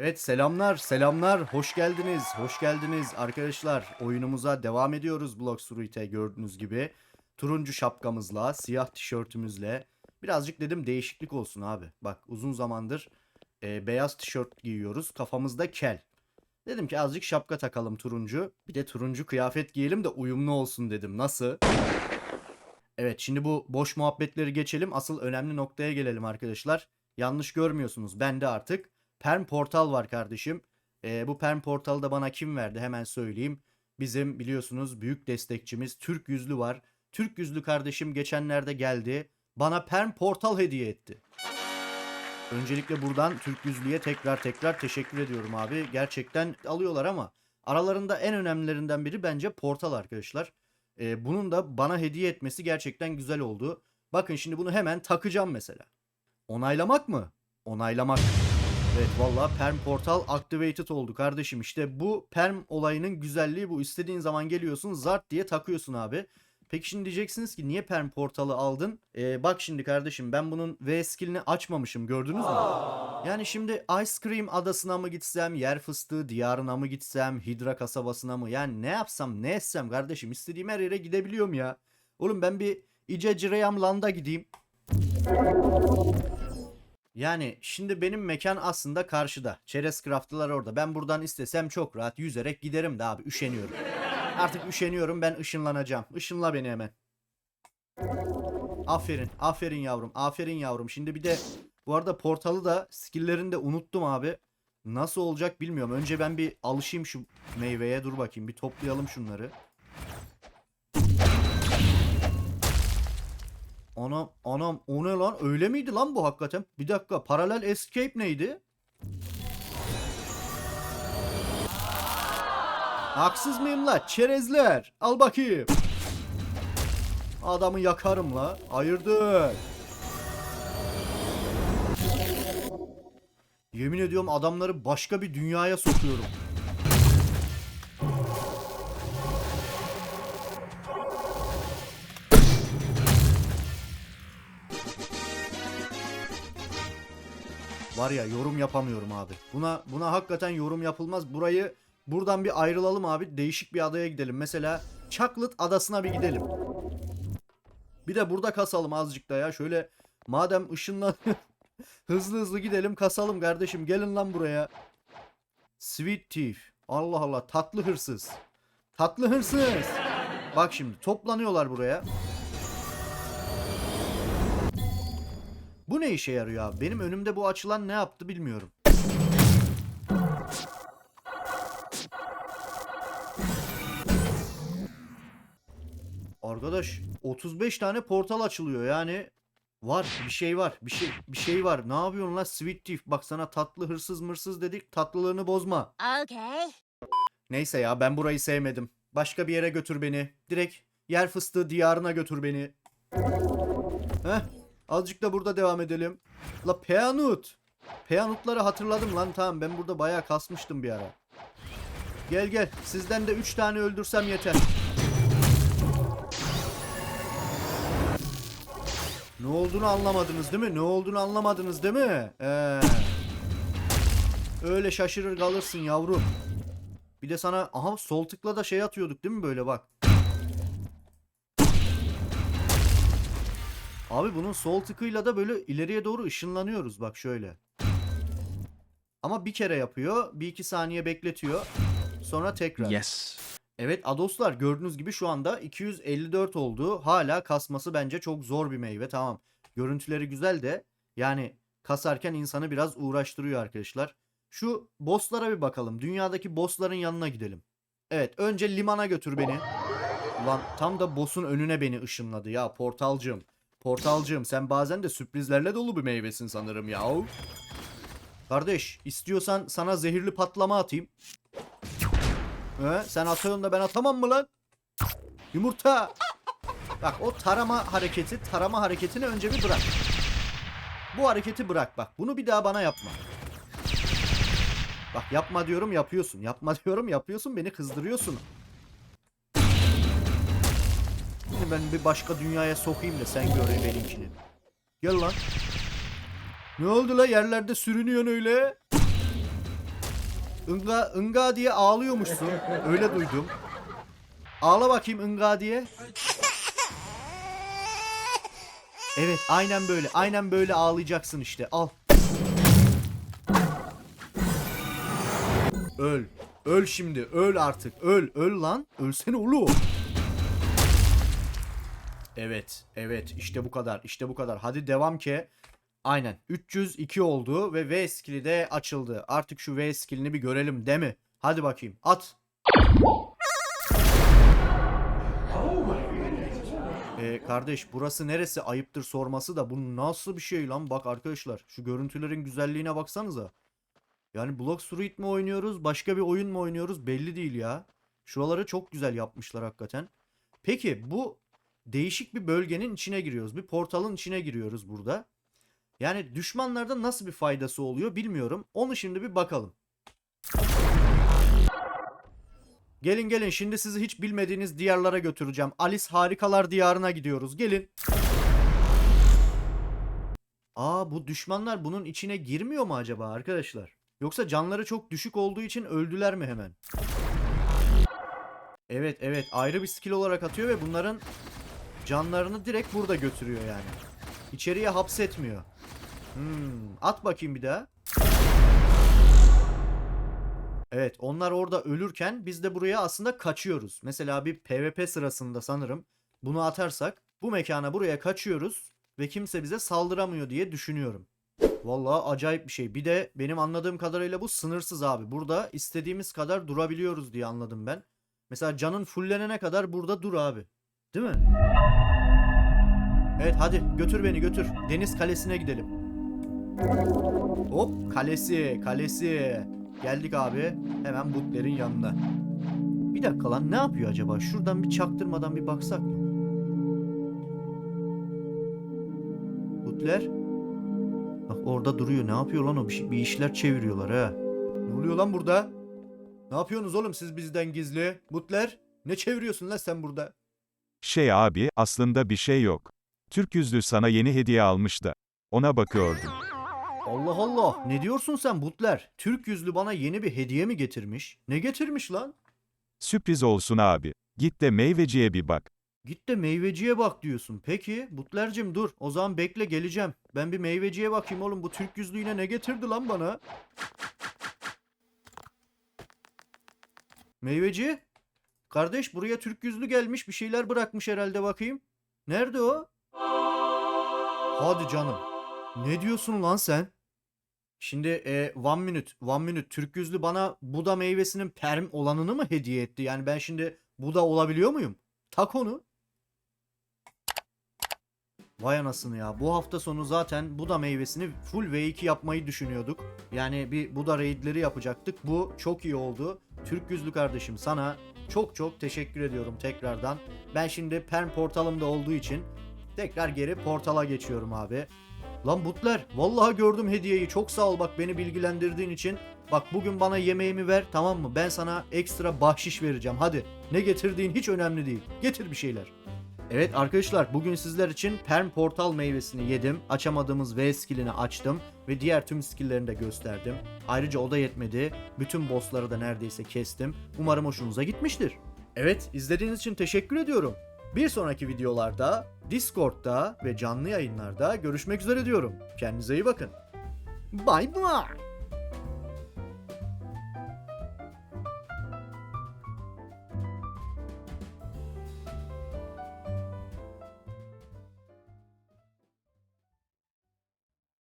Evet selamlar selamlar. Hoş geldiniz hoş geldiniz. Arkadaşlar oyunumuza devam ediyoruz Blox Fruit'e gördüğünüz gibi. Turuncu şapkamızla siyah tişörtümüzle. Birazcık dedim değişiklik olsun abi. Bak uzun zamandır e, beyaz tişört giyiyoruz kafamızda kel. Dedim ki azıcık şapka takalım turuncu bir de turuncu kıyafet giyelim de uyumlu olsun dedim. Nasıl? Evet şimdi bu boş muhabbetleri geçelim. Asıl önemli noktaya gelelim arkadaşlar. Yanlış görmüyorsunuz ben de artık Perm Portal var kardeşim. Ee, bu Perm Portal'ı da bana kim verdi hemen söyleyeyim. Bizim biliyorsunuz büyük destekçimiz Türk Yüzlü var. Türk Yüzlü kardeşim geçenlerde geldi. Bana Perm Portal hediye etti. Öncelikle buradan Türk Yüzlü'ye tekrar tekrar teşekkür ediyorum abi. Gerçekten alıyorlar ama aralarında en önemlilerinden biri bence Portal arkadaşlar. Ee, bunun da bana hediye etmesi gerçekten güzel oldu. Bakın şimdi bunu hemen takacağım mesela. Onaylamak mı? Onaylamak. Evet valla Perm Portal activated oldu kardeşim. İşte bu Perm olayının güzelliği bu. İstediğin zaman geliyorsun zart diye takıyorsun abi. Peki şimdi diyeceksiniz ki niye Perm Portal'ı aldın? Ee, bak şimdi kardeşim ben bunun V skillini açmamışım gördünüz mü? Yani şimdi Ice Cream adasına mı gitsem, yer fıstığı diyarına mı gitsem, Hidra kasabasına mı? Yani ne yapsam ne etsem kardeşim istediğim her yere gidebiliyorum ya. Oğlum ben bir İce Cireyam Land'a gideyim. Yani şimdi benim mekan aslında karşıda. Çerez craft'lılar orada. Ben buradan istesem çok rahat yüzerek giderim de abi üşeniyorum. Artık üşeniyorum ben ışınlanacağım. Işınla beni hemen. Aferin. Aferin yavrum. Aferin yavrum. Şimdi bir de bu arada portalı da skill'lerini de unuttum abi. Nasıl olacak bilmiyorum. Önce ben bir alışayım şu meyveye. Dur bakayım bir toplayalım şunları. Anam anam o ne lan öyle miydi lan bu hakikaten? Bir dakika paralel escape neydi? Haksız mıyım la çerezler? Al bakayım. Adamı yakarım la. Hayırdır? Yemin ediyorum adamları başka bir dünyaya sokuyorum. Var ya yorum yapamıyorum abi. Buna buna hakikaten yorum yapılmaz. Burayı buradan bir ayrılalım abi. Değişik bir adaya gidelim. Mesela Chocolate adasına bir gidelim. Bir de burada kasalım azıcık da ya. Şöyle madem ışınlan hızlı hızlı gidelim kasalım kardeşim. Gelin lan buraya. Sweet Thief. Allah Allah tatlı hırsız. Tatlı hırsız. Bak şimdi toplanıyorlar buraya. Bu ne işe yarıyor abi? Benim önümde bu açılan ne yaptı bilmiyorum. Arkadaş 35 tane portal açılıyor. Yani var bir şey var bir şey bir şey var. Ne yapıyorsun lan Sweet Thief? Bak sana tatlı hırsız mırsız dedik. Tatlılığını bozma. Okay. Neyse ya ben burayı sevmedim. Başka bir yere götür beni. Direkt yer fıstığı diyarına götür beni. Heh Azıcık da burada devam edelim. La Peanut. Peanutları hatırladım lan tamam ben burada bayağı kasmıştım bir ara. Gel gel sizden de 3 tane öldürsem yeter. Ne olduğunu anlamadınız değil mi? Ne olduğunu anlamadınız değil mi? Ee, öyle şaşırır kalırsın yavrum. Bir de sana aha sol tıkla da şey atıyorduk değil mi böyle bak. Abi bunun sol tıkıyla da böyle ileriye doğru ışınlanıyoruz bak şöyle. Ama bir kere yapıyor. Bir iki saniye bekletiyor. Sonra tekrar. Yes. Evet adoslar gördüğünüz gibi şu anda 254 oldu. Hala kasması bence çok zor bir meyve tamam. Görüntüleri güzel de yani kasarken insanı biraz uğraştırıyor arkadaşlar. Şu bosslara bir bakalım. Dünyadaki bossların yanına gidelim. Evet önce limana götür beni. Ulan tam da boss'un önüne beni ışınladı ya portalcığım. Portalcığım sen bazen de sürprizlerle dolu bir meyvesin sanırım ya. Kardeş istiyorsan sana zehirli patlama atayım. He, sen atıyorsun da ben atamam mı lan? Yumurta. Bak o tarama hareketi, tarama hareketini önce bir bırak. Bu hareketi bırak bak. Bunu bir daha bana yapma. Bak yapma diyorum yapıyorsun. Yapma diyorum yapıyorsun. Beni kızdırıyorsun. Şimdi ben bir başka dünyaya sokayım da sen gör benimkini. Gel lan. Ne oldu la yerlerde sürünüyorsun öyle? Inga, Inga diye ağlıyormuşsun. Öyle duydum. Ağla bakayım Inga diye. Evet aynen böyle. Aynen böyle ağlayacaksın işte. Al. Öl. Öl şimdi. Öl artık. Öl. Öl lan. Ölsene oğlum. Evet. Evet. İşte bu kadar. İşte bu kadar. Hadi devam ki. Aynen. 302 oldu ve V skill'i de açıldı. Artık şu V skill'ini bir görelim değil mi? Hadi bakayım. At. Ee, kardeş burası neresi ayıptır sorması da bu nasıl bir şey lan bak arkadaşlar şu görüntülerin güzelliğine baksanıza. Yani Block Street mi oynuyoruz başka bir oyun mu oynuyoruz belli değil ya. Şuraları çok güzel yapmışlar hakikaten. Peki bu değişik bir bölgenin içine giriyoruz. Bir portalın içine giriyoruz burada. Yani düşmanlarda nasıl bir faydası oluyor bilmiyorum. Onu şimdi bir bakalım. Gelin gelin şimdi sizi hiç bilmediğiniz diyarlara götüreceğim. Alice Harikalar Diyarı'na gidiyoruz. Gelin. Aa bu düşmanlar bunun içine girmiyor mu acaba arkadaşlar? Yoksa canları çok düşük olduğu için öldüler mi hemen? Evet evet ayrı bir skill olarak atıyor ve bunların canlarını direkt burada götürüyor yani. İçeriye hapsetmiyor. Hmm, at bakayım bir daha. Evet onlar orada ölürken biz de buraya aslında kaçıyoruz. Mesela bir PvP sırasında sanırım bunu atarsak bu mekana buraya kaçıyoruz ve kimse bize saldıramıyor diye düşünüyorum. Vallahi acayip bir şey. Bir de benim anladığım kadarıyla bu sınırsız abi. Burada istediğimiz kadar durabiliyoruz diye anladım ben. Mesela canın fullenene kadar burada dur abi. Değil mi? Evet hadi götür beni götür. Deniz kalesine gidelim. Hop kalesi kalesi. Geldik abi. Hemen Butler'in yanına. Bir dakika lan ne yapıyor acaba? Şuradan bir çaktırmadan bir baksak mı? Butler. Bak orada duruyor. Ne yapıyor lan o? Bir, şey- bir işler çeviriyorlar ha. Ne oluyor lan burada? Ne yapıyorsunuz oğlum siz bizden gizli? Butler. Ne çeviriyorsun lan sen burada? Şey abi, aslında bir şey yok. Türk yüzlü sana yeni hediye almış da. Ona bakıyordum. Allah Allah. Ne diyorsun sen Butler? Türk yüzlü bana yeni bir hediye mi getirmiş? Ne getirmiş lan? Sürpriz olsun abi. Git de meyveciye bir bak. Git de meyveciye bak diyorsun. Peki Butler'cim dur. O zaman bekle geleceğim. Ben bir meyveciye bakayım oğlum. Bu Türk yüzlü yine ne getirdi lan bana? Meyveci? Kardeş buraya Türk yüzlü gelmiş. Bir şeyler bırakmış herhalde bakayım. Nerede o? Hadi canım. Ne diyorsun lan sen? Şimdi e, one minute, one minute. Türk yüzlü bana Buda meyvesinin perm olanını mı hediye etti? Yani ben şimdi Buda olabiliyor muyum? Tak onu. Vay anasını ya. Bu hafta sonu zaten Buda meyvesini full V2 yapmayı düşünüyorduk. Yani bir Buda raidleri yapacaktık. Bu çok iyi oldu. Türk yüzlü kardeşim sana çok çok teşekkür ediyorum tekrardan. Ben şimdi Perm portalımda olduğu için tekrar geri portala geçiyorum abi. Lan Butler vallahi gördüm hediyeyi çok sağ ol bak beni bilgilendirdiğin için. Bak bugün bana yemeğimi ver tamam mı? Ben sana ekstra bahşiş vereceğim hadi. Ne getirdiğin hiç önemli değil. Getir bir şeyler. Evet arkadaşlar bugün sizler için Perm Portal meyvesini yedim. Açamadığımız V skillini açtım ve diğer tüm skilllerini de gösterdim. Ayrıca o da yetmedi. Bütün bossları da neredeyse kestim. Umarım hoşunuza gitmiştir. Evet izlediğiniz için teşekkür ediyorum. Bir sonraki videolarda Discord'da ve canlı yayınlarda görüşmek üzere diyorum. Kendinize iyi bakın. Bye bye.